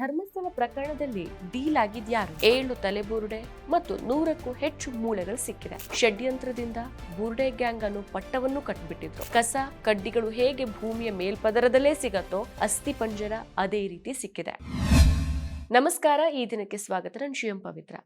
ಧರ್ಮಸ್ಥಳ ಪ್ರಕರಣದಲ್ಲಿ ಡೀಲ್ ಆಗಿದ್ಯಾರು ಏಳು ತಲೆಬುರುಡೆ ಮತ್ತು ನೂರಕ್ಕೂ ಹೆಚ್ಚು ಮೂಳೆಗಳು ಸಿಕ್ಕಿದೆ. ಷಡ್ಯಂತ್ರದಿಂದ ಬುರುಡೆ ಗ್ಯಾಂಗ್ ಅನ್ನು ಪಟ್ಟವನ್ನು ಕಟ್ಬಿಟ್ಟಿದ್ರು. ಕಸ, ಕಡ್ಡಿಗಳು ಹೇಗೆ ಭೂಮಿಯ ಮೇಲ್ಪದರದಲ್ಲೇ ಸಿಗತ್ತೋ ಅಸ್ಥಿ ಪಂಜರ ಅದೇ ರೀತಿ ಸಿಕ್ಕಿದೆ. ನಮಸ್ಕಾರ, ಈ ದಿನಕ್ಕೆ ಸ್ವಾಗತ. ನಾನು ಶಿವಂ ಪವಿತ್ರ.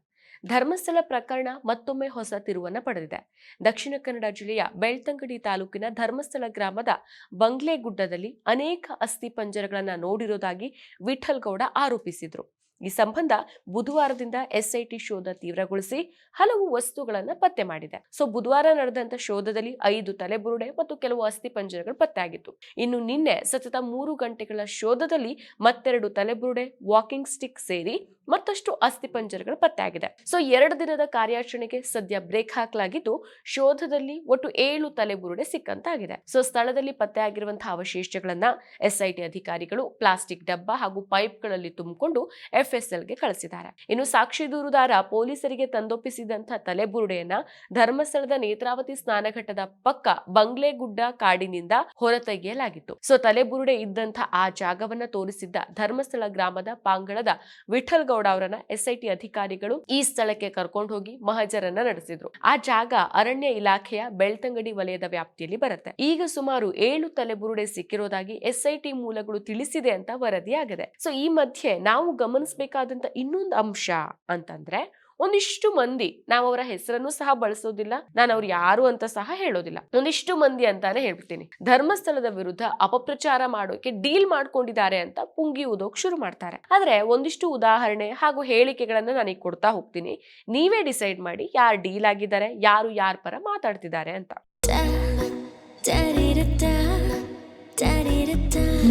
ಧರ್ಮಸ್ಥಳ ಪ್ರಕರಣ ಮತ್ತೊಮ್ಮೆ ಹೊಸ ತಿರುವನ್ನು ಪಡೆದಿದೆ. ದಕ್ಷಿಣ ಕನ್ನಡ ಜಿಲ್ಲೆಯ ಬೆಳ್ತಂಗಡಿ ತಾಲೂಕಿನ ಧರ್ಮಸ್ಥಳ ಗ್ರಾಮದ ಬಂಗ್ಲೆ ಗುಡ್ಡದಲ್ಲಿ ಅನೇಕ ಅಸ್ಥಿ ಪಂಜರಗಳನ್ನ ನೋಡಿರೋದಾಗಿ ವಿಠಲ್ಗೌಡ ಆರೋಪಿಸಿದ್ರು. ಈ ಸಂಬಂಧ ಬುಧವಾರದಿಂದ ಎಸ್ಐಟಿ ಶೋಧ ತೀವ್ರಗೊಳಿಸಿ ಹಲವು ವಸ್ತುಗಳನ್ನ ಪತ್ತೆ ಮಾಡಿದೆ. ಸೊ, ಬುಧವಾರ ನಡೆದಂತ ಶೋಧದಲ್ಲಿ ಐದು ತಲೆಬುರುಡೆ ಮತ್ತು ಕೆಲವು ಅಸ್ಥಿ ಪಂಜರಗಳು ಪತ್ತೆಯಾಗಿತ್ತು ಇನ್ನು ನಿನ್ನೆ ಸತತ ಮೂರು ಗಂಟೆಗಳ ಶೋಧದಲ್ಲಿ ಮತ್ತೆರಡು ತಲೆಬುರುಡೆ, ವಾಕಿಂಗ್ ಸ್ಟಿಕ್ ಸೇರಿ ಮತ್ತಷ್ಟು ಅಸ್ಥಿ ಪಂಜರಗಳು ಪತ್ತೆಯಾಗಿದೆ ಸೊ, ಎರಡು ದಿನದ ಕಾರ್ಯಾಚರಣೆಗೆ ಸದ್ಯ ಬ್ರೇಕ್ ಹಾಕಲಾಗಿದ್ದು, ಶೋಧದಲ್ಲಿ ಒಟ್ಟು ಏಳು ತಲೆಬುರುಡೆ ಸಿಕ್ಕಂತಾಗಿದೆ. ಸೊ, ಸ್ಥಳದಲ್ಲಿ ಪತ್ತೆಯಾಗಿರುವಂತಹ ಅವಶೇಷಗಳನ್ನ ಎಸ್ಐಟಿ ಅಧಿಕಾರಿಗಳು ಪ್ಲಾಸ್ಟಿಕ್ ಡಬ್ಬ ಹಾಗೂ ಪೈಪ್ಗಳಲ್ಲಿ ತುಂಬಿಕೊಂಡು ಎಫ್ಎಸ್ಎಲ್ಗೆ ಕಳಿಸಿದ್ದಾರೆ. ಇನ್ನು ಸಾಕ್ಷಿ ದೂರುದಾರ ಪೊಲೀಸರಿಗೆ ತಂದೊಪ್ಪಿಸಿದಂತಹ ತಲೆಬುರುಡೆಯನ್ನ ಧರ್ಮಸ್ಥಳದ ನೇತ್ರಾವತಿ ಸ್ನಾನಘಟ್ಟದ ಪಕ್ಕ ಬಂಗ್ಲೆಗುಡ್ಡ ಕಾಡಿನಿಂದ ಹೊರತೆಗೆಯಲಾಗಿತ್ತು. ಸೊ, ತಲೆಬುರುಡೆ ಇದ್ದಂತಹ ಆ ಜಾಗವನ್ನ ತೋರಿಸಿದ್ದ ಧರ್ಮಸ್ಥಳ ಗ್ರಾಮದ ಪಾಂಗಳದ ವಿಠಲ್ ಗೌಡ ಅವರನ್ನ ಎಸ್ಐಟಿ ಅಧಿಕಾರಿಗಳು ಈ ಸ್ಥಳಕ್ಕೆ ಕರ್ಕೊಂಡು ಹೋಗಿ ಮಹಜರನ್ನ ನಡೆಸಿದ್ರು. ಆ ಜಾಗ ಅರಣ್ಯ ಇಲಾಖೆಯ ಬೆಳ್ತಂಗಡಿ ವಲಯದ ವ್ಯಾಪ್ತಿಯಲ್ಲಿ ಬರುತ್ತೆ. ಈಗ ಸುಮಾರು ಏಳು ತಲೆಬುರುಡೆ ಸಿಕ್ಕಿರೋದಾಗಿ ಎಸ್ಐಟಿ ಮೂಲಗಳು ತಿಳಿಸಿದೆ ಅಂತ ವರದಿಯಾಗಿದೆ. ಸೊ, ಈ ಮಧ್ಯೆ ನಾವು ಗಮನಿಸಬೇಕಾದಂತ ಇನ್ನೊಂದು ಅಂಶ ಅಂತಂದ್ರೆ ಒಂದಿಷ್ಟು ಮಂದಿ, ನಾವು ಅವರ ಹೆಸರನ್ನು ಸಹ ಬಳಸೋದಿಲ್ಲ, ನಾನು ಅವ್ರು ಯಾರು ಅಂತ ಸಹ ಹೇಳೋದಿಲ್ಲ. ಒಂದಿಷ್ಟು ಮಂದಿ ಅಂತಾನೆ ಹೇಳ್ಬಿಡ್ತೀನಿ. ಧರ್ಮಸ್ಥಳದ ವಿರುದ್ಧ ಅಪಪ್ರಚಾರ ಮಾಡೋಕೆ ಡೀಲ್ ಮಾಡ್ಕೊಂಡಿದ್ದಾರೆ ಅಂತ ಪುಂಗಿ ಊದೋಕ್ ಶುರು ಮಾಡ್ತಾರೆ. ಆದ್ರೆ ಒಂದಿಷ್ಟು ಉದಾಹರಣೆ ಹಾಗೂ ಹೇಳಿಕೆಗಳನ್ನ ನನಗೆ ಕೊಡ್ತಾ ಹೋಗ್ತೀನಿ. ನೀವೇ ಡಿಸೈಡ್ ಮಾಡಿ ಯಾರು ಡೀಲ್ ಆಗಿದ್ದಾರೆ, ಯಾರು ಯಾರ ಪರ ಮಾತಾಡ್ತಿದ್ದಾರೆ ಅಂತ.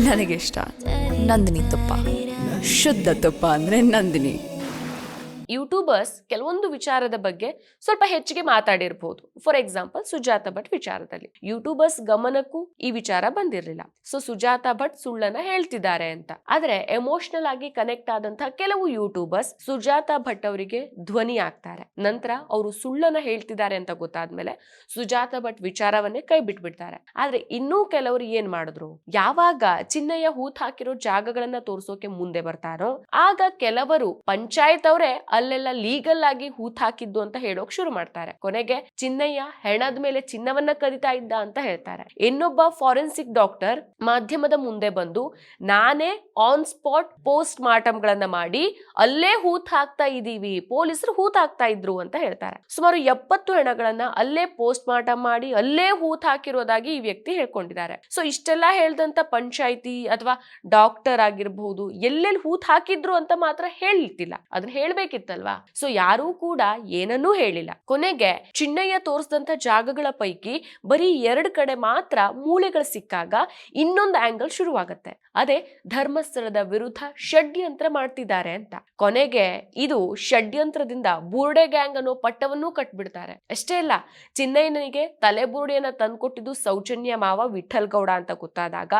ನನಗೆ ಇಷ್ಟ. ನಂದಿನಿ ತುಪ್ಪ. ಶುದ್ಧ ತುಪ್ಪ ಅಂದ್ರೆ ನಂದಿನಿ. ಯೂಟ್ಯೂಬರ್ಸ್ ಕೆಲವೊಂದು ವಿಚಾರದ ಬಗ್ಗೆ ಸ್ವಲ್ಪ ಹೆಚ್ಚಿಗೆ ಮಾತಾಡಿರಬಹುದು ಫಾರ್ ಎಕ್ಸಾಂಪಲ್ ಸುಜಾತ ಭಟ್ ವಿಚಾರದಲ್ಲಿ. ಯೂಟ್ಯೂಬರ್ಸ್ ಗಮನಕ್ಕೂ ಈ ವಿಚಾರ ಬಂದಿರಲಿಲ್ಲ. ಸೊ ಸುಜಾತ ಭಟ್ ಸುಳ್ಳನ್ನ ಹೇಳ್ತಿದ್ದಾರೆ ಅಂತ. ಆದ್ರೆ ಎಮೋಷನಲ್ ಆಗಿ ಕನೆಕ್ಟ್ ಆದಂತಹ ಕೆಲವು ಯೂಟ್ಯೂಬರ್ಸ್ ಸುಜಾತ ಭಟ್ ಅವರಿಗೆ ಧ್ವನಿ ಆಗ್ತಾರೆ ನಂತರ ಅವರು ಸುಳ್ಳನ್ನ ಹೇಳ್ತಿದ್ದಾರೆ ಅಂತ ಗೊತ್ತಾದ್ಮೇಲೆ ಸುಜಾತ ಭಟ್ ವಿಚಾರವನ್ನೇ ಕೈ ಬಿಟ್ಬಿಡ್ತಾರೆ. ಆದ್ರೆ, ಇನ್ನೂ ಕೆಲವರು ಏನ್ ಮಾಡಿದ್ರು? ಯಾವಾಗ ಚಿನ್ನಯ್ಯ ಹೂತ್ ಹಾಕಿರೋ ಜಾಗಗಳನ್ನ ತೋರಿಸೋಕೆ ಮುಂದೆ ಬರ್ತಾರೋ, ಆಗ ಕೆಲವರು ಪಂಚಾಯತ್ ಅವರೇ ಅಲ್ಲೆಲ್ಲ ಲೀಗಲ್ ಆಗಿ ಹೂತ್ ಹಾಕಿದ್ದು ಅಂತ ಹೇಳೋಕ್ ಶುರು ಮಾಡ್ತಾರೆ. ಕೊನೆಗೆ ಚಿನ್ನಯ್ಯ ಹೆಣದ ಮೇಲೆ ಚಿನ್ನವನ್ನ ಕದಿತಾ ಇದ್ದ ಅಂತ ಹೇಳ್ತಾರೆ. ಇನ್ನೊಬ್ಬ ಫಾರೆನ್ಸಿಕ್ ಡಾಕ್ಟರ್ ಮಾಧ್ಯಮದ ಮುಂದೆ ಬಂದು, ನಾನೇ ಆನ್ ಸ್ಪಾಟ್ ಪೋಸ್ಟ್ ಮಾರ್ಟಮ್ ಗಳನ್ನ ಮಾಡಿ ಅಲ್ಲೇ ಹೂತ್ ಹಾಕ್ತಾ ಇದೀವಿ, ಪೊಲೀಸರು ಹೂತ್ ಹಾಕ್ತಾ ಇದ್ರು ಅಂತ ಹೇಳ್ತಾರೆ. ಸುಮಾರು ಎಪ್ಪತ್ತು ಹೆಣಗಳನ್ನ ಅಲ್ಲೇ ಪೋಸ್ಟ್ ಮಾರ್ಟಮ್ ಮಾಡಿ ಅಲ್ಲೇ ಹೂತ್ ಹಾಕಿರೋದಾಗಿ ಈ ವ್ಯಕ್ತಿ ಹೇಳ್ಕೊಂಡಿದ್ದಾರೆ. ಸೊ ಇಷ್ಟೆಲ್ಲ ಹೇಳ್ದಂತ ಪಂಚಾಯಿತಿ ಅಥವಾ ಡಾಕ್ಟರ್ ಆಗಿರ್ಬಹುದು ಎಲ್ಲೆಲ್ಲಿ ಹೂತ್ ಹಾಕಿದ್ರು ಅಂತ ಮಾತ್ರ ಹೇಳ್ತಿಲ್ಲ. ಅದನ್ನ ಹೇಳ್ಬೇಕಿತ್ತಲ್ವಾ ಸೊ ಯಾರೂ ಕೂಡ ಏನನ್ನೂ ಹೇಳಿಲ್ಲ. ಕೊನೆಗೆ ಚಿನ್ನಯ್ಯ ತೋರಿಸಿದಂತ ಜಾಗಗಳ ಪೈಕಿ ಬರೀ ಎರಡು ಕಡೆ ಮಾತ್ರ ಮೂಳೆಗಳು ಸಿಕ್ಕಾಗ ಇನ್ನೊಂದು ಆಂಗಲ್ ಶುರುವಾಗತ್ತೆ. ಅದೇ ಧರ್ಮಸ್ಥಳದ ವಿರುದ್ಧ ಷಡ್ಯಂತ್ರ ಮಾಡ್ತಿದ್ದಾರೆ ಅಂತ. ಕೊನೆಗೆ ಇದು ಷಡ್ಯಂತ್ರದಿಂದ ಬೂರ್ಡೆ ಗ್ಯಾಂಗ್ ಅನ್ನೋ ಪಟ್ಟವನ್ನೂ ಕಟ್ಬಿಡ್ತಾರೆ. ಅಷ್ಟೇ ಅಲ್ಲ, ಚಿನ್ನಯ್ಯನಿಗೆ ತಲೆ ಬುರುಡೆಯನ್ನ ತಂದ್ಕೊಟ್ಟಿದ್ದು ಸೌಜನ್ಯ ಮಾವ ವಿಠಲ್ ಗೌಡ ಅಂತ ಗೊತ್ತಾದಾಗ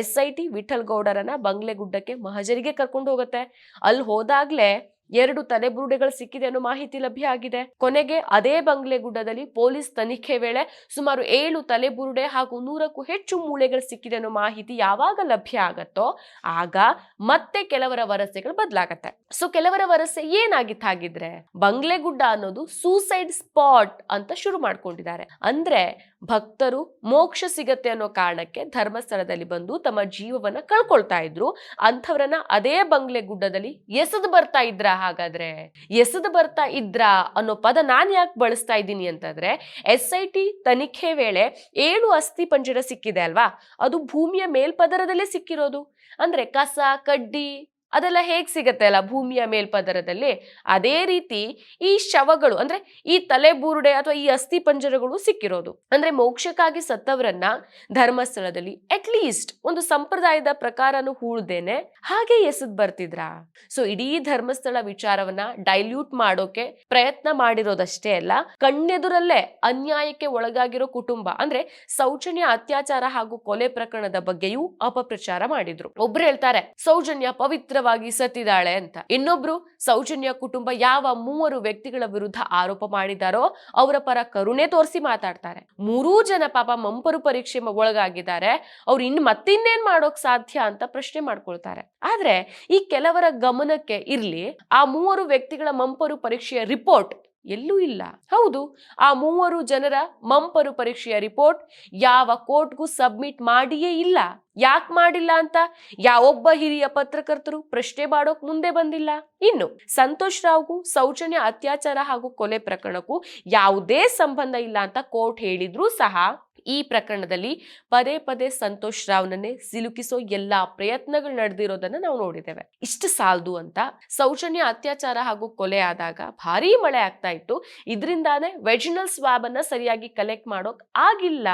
ಎಸ್ ಐ ಟಿ ವಿಠಲ್ ಗೌಡರನ್ನ ಬಂಗ್ಲೆ ಗುಡ್ಡಕ್ಕೆ ಮಹಜರಿಗೆ ಕರ್ಕೊಂಡು ಹೋಗುತ್ತೆ. ಅಲ್ಲಿ ಹೋದಾಗ್ಲೇ ಎರಡು ತಲೆಬುರುಡೆಗಳು ಸಿಕ್ಕಿದೆ ಅನ್ನೋ ಮಾಹಿತಿ ಲಭ್ಯ ಆಗಿದೆ. ಕೊನೆಗೆ ಅದೇ ಬಂಗ್ಲೆಗುಡ್ಡದಲ್ಲಿ ಪೊಲೀಸ್ ತನಿಖೆ ವೇಳೆ ಸುಮಾರು ಏಳು ತಲೆಬುರುಡೆ ಹಾಗೂ ನೂರಕ್ಕೂ ಹೆಚ್ಚು ಮೂಳೆಗಳು ಸಿಕ್ಕಿದೆ ಅನ್ನೋ ಮಾಹಿತಿ ಯಾವಾಗ ಲಭ್ಯ ಆಗತ್ತೋ ಆಗ ಮತ್ತೆ ಕೆಲವರ ವರಸೆಗಳು ಬದಲಾಗತ್ತೆ. ಸೊ ಕೆಲವರ ವರಸೆ ಏನಾಗಿತ್ತು ಹಾಗಿದ್ರೆ ಬಂಗ್ಲೆಗುಡ್ಡ ಅನ್ನೋದು ಸೂಸೈಡ್ ಸ್ಪಾಟ್ ಅಂತ ಶುರು ಮಾಡ್ಕೊಂಡಿದ್ದಾರೆ. ಅಂದ್ರೆ ಭಕ್ತರು ಮೋಕ್ಷ ಸಿಗತ್ತೆ ಅನ್ನೋ ಕಾರಣಕ್ಕೆ ಧರ್ಮಸ್ಥಳದಲ್ಲಿ ಬಂದು ತಮ್ಮ ಜೀವವನ್ನ ಕಳ್ಕೊಳ್ತಾ ಇದ್ರು. ಅಂಥವ್ರನ್ನ ಅದೇ ಬಂಗ್ಲೆ ಗುಡ್ಡದಲ್ಲಿ ಎಸೆದು ಬರ್ತಾ ಇದ್ರ ಹಾಗಾದ್ರೆ? ಎಸೆದು ಬರ್ತಾ ಇದ್ರ ಅನ್ನೋ ಪದ ನಾನ್ ಯಾಕೆ ಬಳಸ್ತಾ ಇದ್ದೀನಿ ಅಂತಂದ್ರೆ, ಎಸ್ ಐ ಟಿ ತನಿಖೆ ವೇಳೆ ಏಳು ಅಸ್ಥಿ ಪಂಜರ ಸಿಕ್ಕಿದೆ ಅಲ್ವಾ? ಅದು ಭೂಮಿಯ ಮೇಲ್ಪದರದಲ್ಲೇ ಸಿಕ್ಕಿರೋದು. ಅಂದ್ರೆ ಕಸ, ಕಡ್ಡಿ ಅದೆಲ್ಲ ಹೇಗ್ ಸಿಗತ್ತೆ ಅಲ್ಲ? ಭೂಮಿಯ ಮೇಲ್ಪದರದಲ್ಲಿ? ಅದೇ ರೀತಿ ಈ ಶವಗಳು, ಅಂದ್ರೆ ಈ ತಲೆ ಬೂರುಡೆ ಅಥವಾ ಈ ಅಸ್ಥಿ ಪಂಜರಗಳು ಸಿಕ್ಕಿರೋದು. ಅಂದ್ರೆ ಮೋಕ್ಷಕ್ಕಾಗಿ ಸತ್ತವರನ್ನ ಧರ್ಮಸ್ಥಳದಲ್ಲಿ ಅಟ್ಲೀಸ್ಟ್ ಒಂದು ಸಂಪ್ರದಾಯದ ಪ್ರಕಾರನು ಹೂಳ್ದೇನೆ ಹಾಗೆ ಎಸದ್ ಬರ್ತಿದ್ರಾ? ಸೊ ಇಡೀ ಧರ್ಮಸ್ಥಳ ವಿಚಾರವನ್ನ ಡೈಲ್ಯೂಟ್ ಮಾಡೋಕೆ ಪ್ರಯತ್ನ ಮಾಡಿರೋದಷ್ಟೇ ಅಲ್ಲ, ಕಣ್ಣೆದುರಲ್ಲೇ ಅನ್ಯಾಯಕ್ಕೆ ಒಳಗಾಗಿರೋ ಕುಟುಂಬ, ಅಂದ್ರೆ ಸೌಜನ್ಯ ಅತ್ಯಾಚಾರ ಹಾಗೂ ಕೊಲೆ ಪ್ರಕರಣದ ಬಗ್ಗೆಯೂ ಅಪಪ್ರಚಾರ ಮಾಡಿದ್ರು. ಒಬ್ರು ಹೇಳ್ತಾರೆ, ಸೌಜನ್ಯ, ಪವಿತ್ರ ಪವಿತ್ರವಾಗಿ ಸತ್ತಿದ್ದಾಳೆ ಅಂತ. ಇನ್ನೊಬ್ರು ಸೌಜನ್ಯ ಕುಟುಂಬ ಯಾವ ಮೂವರು ವ್ಯಕ್ತಿಗಳ ವಿರುದ್ಧ ಆರೋಪ ಮಾಡಿದಾರೋ ಅವರ ಪರ ಕರುಣೆ ತೋರಿಸಿ ಮಾತಾಡ್ತಾರೆ. ಮೂರೂ ಜನ ಪಾಪ ಮಂಪರು ಪರೀಕ್ಷೆ ಒಳಗಾಗಿದ್ದಾರೆ. ಅವ್ರು ಇನ್ ಮತ್ತಿನ್ನೇನ್ ಮಾಡೋಕ್ ಸಾಧ್ಯ ಅಂತ ಪ್ರಶ್ನೆ ಮಾಡ್ಕೊಳ್ತಾರೆ. ಆದ್ರೆ ಈ ಕೆಲವರ ಗಮನಕ್ಕೆ ಇರ್ಲಿ, ಆ ಮೂವರು ವ್ಯಕ್ತಿಗಳ ಮಂಪರು ಪರೀಕ್ಷೆಯ ರಿಪೋರ್ಟ್ ಎಲ್ಲೂ ಇಲ್ಲ. ಹೌದು, ಆ ಮೂವರು ಜನರ ಮಂಪರು ಪರೀಕ್ಷೆಯ ರಿಪೋರ್ಟ್ ಯಾವ ಕೋರ್ಟ್ಗೂ ಸಬ್ಮಿಟ್ ಮಾಡಿಯೇ ಇಲ್ಲ. ಯಾಕೆ ಮಾಡಿಲ್ಲ ಅಂತ? ಯಾವೊಬ್ಬ ಹಿರಿಯ ಪತ್ರಕರ್ತರು ಪ್ರಶ್ನೆ ಮಾಡೋಕ್ ಮುಂದೆ ಬಂದಿಲ್ಲ. ಇನ್ನು, ಸಂತೋಷ್ ರಾವ್ಗೂ ಸೌಜನ್ಯ ಅತ್ಯಾಚಾರ ಹಾಗೂ ಕೊಲೆ ಪ್ರಕರಣಕ್ಕೂ ಯಾವುದೇ ಸಂಬಂಧ ಇಲ್ಲ ಅಂತ ಕೋರ್ಟ್ ಹೇಳಿದ್ರೂ ಸಹ ಈ ಪ್ರಕರಣದಲ್ಲಿ ಪದೇ ಪದೇ ಸಂತೋಷ್ ರಾವ್ನನ್ನೇ ಸಿಲುಕಿಸೋ ಎಲ್ಲಾ ಪ್ರಯತ್ನಗಳು ನಡೆದಿರೋದನ್ನ ನಾವು ನೋಡಿದ್ದೇವೆ. ಇಷ್ಟು ಸಾಲದು ಅಂತ ಸೌಜನ್ಯ ಅತ್ಯಾಚಾರ ಹಾಗೂ ಕೊಲೆ ಆದಾಗ ಭಾರಿ ಮಳೆ ಆಗ್ತಾ ಇತ್ತು. ಇದರಿಂದಾನೇ ವೆಜಿನಲ್ ಸ್ವಾಬ್ ಅನ್ನ ಸರಿಯಾಗಿ ಕಲೆಕ್ಟ್ ಮಾಡೋಕ್ ಆಗಿಲ್ಲ.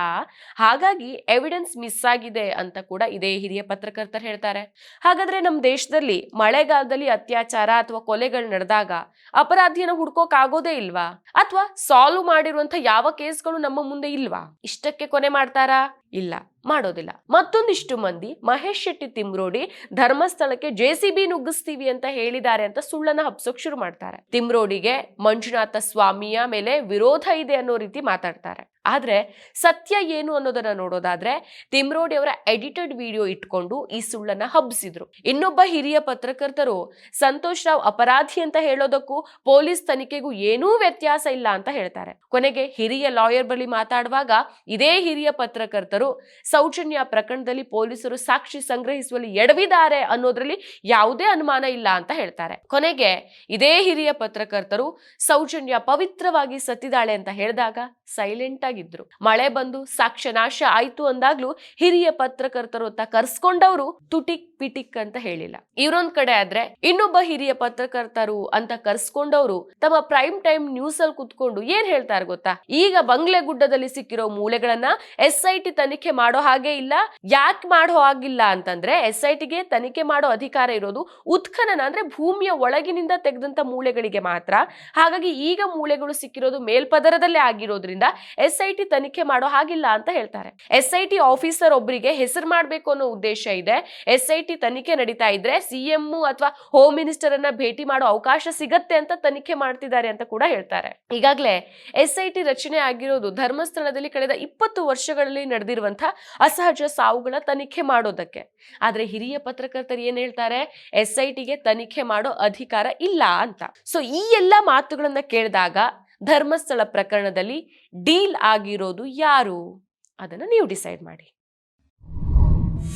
ಹಾಗಾಗಿ ಎವಿಡೆನ್ಸ್ ಮಿಸ್ ಆಗಿದೆ ಅಂತ ಕೂಡ ಇದೇ ಹಿರಿಯ ಪತ್ರಕರ್ತರು ಹೇಳ್ತಾರೆ. ಹಾಗಾದ್ರೆ ನಮ್ಮ ದೇಶದಲ್ಲಿ ಮಳೆಗಾಲದಲ್ಲಿ ಅತ್ಯಾಚಾರ ಅಥವಾ ಕೊಲೆಗಳು ನಡೆದಾಗ ಅಪರಾಧಿಯನ್ನು ಹುಡ್ಕೋಕ್ ಆಗೋದೇ ಇಲ್ವಾ? ಅಥವಾ ಸಾಲ್ವ್ ಮಾಡಿರುವಂತ ಯಾವ ಕೇಸ್ಗಳು ನಮ್ಮ ಮುಂದೆ ಇಲ್ವಾ? ಕೊನೆ ಮಾಡ್ತಾರಾ? ಇಲ್ಲ, ಮಾಡೋದಿಲ್ಲ. ಮತ್ತೊಂದಿಷ್ಟು ಮಂದಿ ಮಹೇಶ್ ಶೆಟ್ಟಿ ತಿಮ್ರೋಡಿ ಧರ್ಮಸ್ಥಳಕ್ಕೆ ಜೆ ಸಿ ಬಿ ನುಗ್ಗಿಸ್ತೀವಿ ಅಂತ ಹೇಳಿದ್ದಾರೆ ಅಂತ ಸುಳ್ಳನ್ನ ಹಬ್ಸೋಕ್ ಶುರು ಮಾಡ್ತಾರೆ. ತಿಮ್ರೋಡಿಗೆ ಮಂಜುನಾಥ ಸ್ವಾಮಿಯ ಮೇಲೆ ವಿರೋಧ ಇದೆ ಅನ್ನೋ ರೀತಿ ಮಾತಾಡ್ತಾರೆ. ಆದ್ರೆ ಸತ್ಯ ಏನು ಅನ್ನೋದನ್ನ ನೋಡೋದಾದ್ರೆ ತಿಮ್ರೋಡಿ ಅವರ ಎಡಿಟೆಡ್ ವಿಡಿಯೋ ಇಟ್ಕೊಂಡು ಈ ಸುಳ್ಳನ್ನ ಹಬ್ಬಿಸಿದ್ರು ಇನ್ನೊಬ್ಬ ಹಿರಿಯ ಪತ್ರಕರ್ತರು ಸಂತೋಷ್ ರಾವ್ ಅಪರಾಧಿ ಅಂತ ಹೇಳೋದಕ್ಕೂ ಪೊಲೀಸ್ ತನಿಖೆಗೂ ಏನೂ ವ್ಯತ್ಯಾಸ ಇಲ್ಲ ಅಂತ ಹೇಳ್ತಾರೆ. ಕೊನೆಗೆ ಹಿರಿಯ ಲಾಯರ್ ಬಳಿ ಮಾತಾಡುವಾಗ ಇದೇ ಹಿರಿಯ ಪತ್ರಕರ್ತರು ಸೌಜನ್ಯ ಪ್ರಕರಣದಲ್ಲಿ ಪೊಲೀಸರು ಸಾಕ್ಷಿ ಸಂಗ್ರಹಿಸುವಲ್ಲಿ ಎಡವಿದ್ದಾರೆ ಅನ್ನೋದ್ರಲ್ಲಿ ಯಾವುದೇ ಅನುಮಾನ ಇಲ್ಲ ಅಂತ ಹೇಳ್ತಾರೆ. ಕೊನೆಗೆ ಇದೇ ಹಿರಿಯ ಪತ್ರಕರ್ತರು ಸೌಜನ್ಯ ಪವಿತ್ರವಾಗಿ ಸತ್ತಿದಾಳೆ ಅಂತ ಹೇಳಿದಾಗ ಸೈಲೆಂಟ್ ಆಗಿದ್ರು. ಮಳೆ ಬಂದು ಸಾಕ್ಷ್ಯ ನಾಶ ಆಯ್ತು ಅಂದಾಗ್ಲೂ ಹಿರಿಯ ಪತ್ರಕರ್ತರು ಅಂತ ಕರ್ಸ್ಕೊಂಡವರು ತುಟಿಕ್ ಪಿಟಿಕ್ ಅಂತ ಹೇಳಿಲ್ಲ. ಇವರೊಂದ್ ಕಡೆ ಆದ್ರೆ ಇನ್ನೊಬ್ಬ ಹಿರಿಯ ಪತ್ರಕರ್ತರು ಅಂತ ಕರ್ಸ್ಕೊಂಡವರು ತಮ್ಮ ಪ್ರೈಮ್ ಟೈಮ್ ನ್ಯೂಸ್ ಅಲ್ಲಿ ಕುತ್ಕೊಂಡು ಏನ್ ಹೇಳ್ತಾರೆ ಗೊತ್ತಾ? ಈಗ ಬಂಗ್ಲೆ ಗುಡ್ಡದಲ್ಲಿ ಸಿಕ್ಕಿರೋ ಮೂಳೆಗಳನ್ನ ಎಸ್ ಐ ಟಿ ತನಿಖೆ ಮಾಡೋ ಹಾಗೆ ಇಲ್ಲ. ಯಾಕೆ ಮಾಡೋ ಹಾಗಿಲ್ಲ ಅಂತಂದ್ರೆ ಎಸ್ ಐ ಟಿಗೆ ತನಿಖೆ ಮಾಡೋ ಅಧಿಕಾರ ಇರೋದು ಉತ್ಖನನ ಅಂದ್ರೆ ಭೂಮಿಯ ಒಳಗಿನಿಂದ ತೆಗೆದಂತ ಮೂಳೆಗಳಿಗೆ ಮಾತ್ರ. ಹಾಗಾಗಿ ಈಗ ಮೂಳೆಗಳು ಸಿಕ್ಕಿರೋದು ಮೇಲ್ಪದರದಲ್ಲೇ ಆಗಿರೋದ್ರಿಂದ ಎಸ್ ಐ ಟಿ ತನಿಖೆ ಮಾಡೋ ಹಾಗಿಲ್ಲ ಅಂತ ಹೇಳ್ತಾರೆ. ಎಸ್ ಐ ಟಿ ಆಫೀಸರ್ ಒಬ್ಬರಿಗೆ ಹೆಸರು ಮಾಡಬೇಕು ಅನ್ನೋ ಉದ್ದೇಶ ಇದೆ. ಎಸ್ ಐ ತನಿಖೆ ನಡೀತಾ ಇದ್ರೆ ಸಿಎಂ ಅಥವಾ ಹೋಮ್ ಮಿನಿಸ್ಟರ್ ಅನ್ನ ಭೇಟಿ ಮಾಡೋ ಅವಕಾಶ ಸಿಗತ್ತೆ ಅಂತ ತನಿಖೆ ಮಾಡ್ತಿದ್ದಾರೆ ಅಂತ ಕೂಡ ಹೇಳ್ತಾರೆ. ಈಗಾಗಲೇ ಎಸ್ ಐ ಟಿ ರಚನೆ ಆಗಿರೋದು ಧರ್ಮಸ್ಥಳದಲ್ಲಿ ಕಳೆದ ಇಪ್ಪತ್ತು ವರ್ಷಗಳಲ್ಲಿ ನಡೆದಿರುವಂತಹ ಅಸಹಜ ಸಾವುಗಳ ತನಿಖೆ ಮಾಡೋದಕ್ಕೆ. ಆದ್ರೆ ಹಿರಿಯ ಪತ್ರಕರ್ತರು ಏನ್ ಹೇಳ್ತಾರೆ? ಎಸ್ ಐ ಟಿಗೆ ತನಿಖೆ ಮಾಡೋ ಅಧಿಕಾರ ಇಲ್ಲ ಅಂತ. ಸೊ ಈ ಎಲ್ಲ ಮಾತುಗಳನ್ನ ಕೇಳಿದಾಗ ಧರ್ಮಸ್ಥಳ ಪ್ರಕರಣದಲ್ಲಿ ಡೀಲ್ ಆಗಿರೋದು ಯಾರು? ಅದನ್ನ ನೀವು ಡಿಸೈಡ್ ಮಾಡಿ.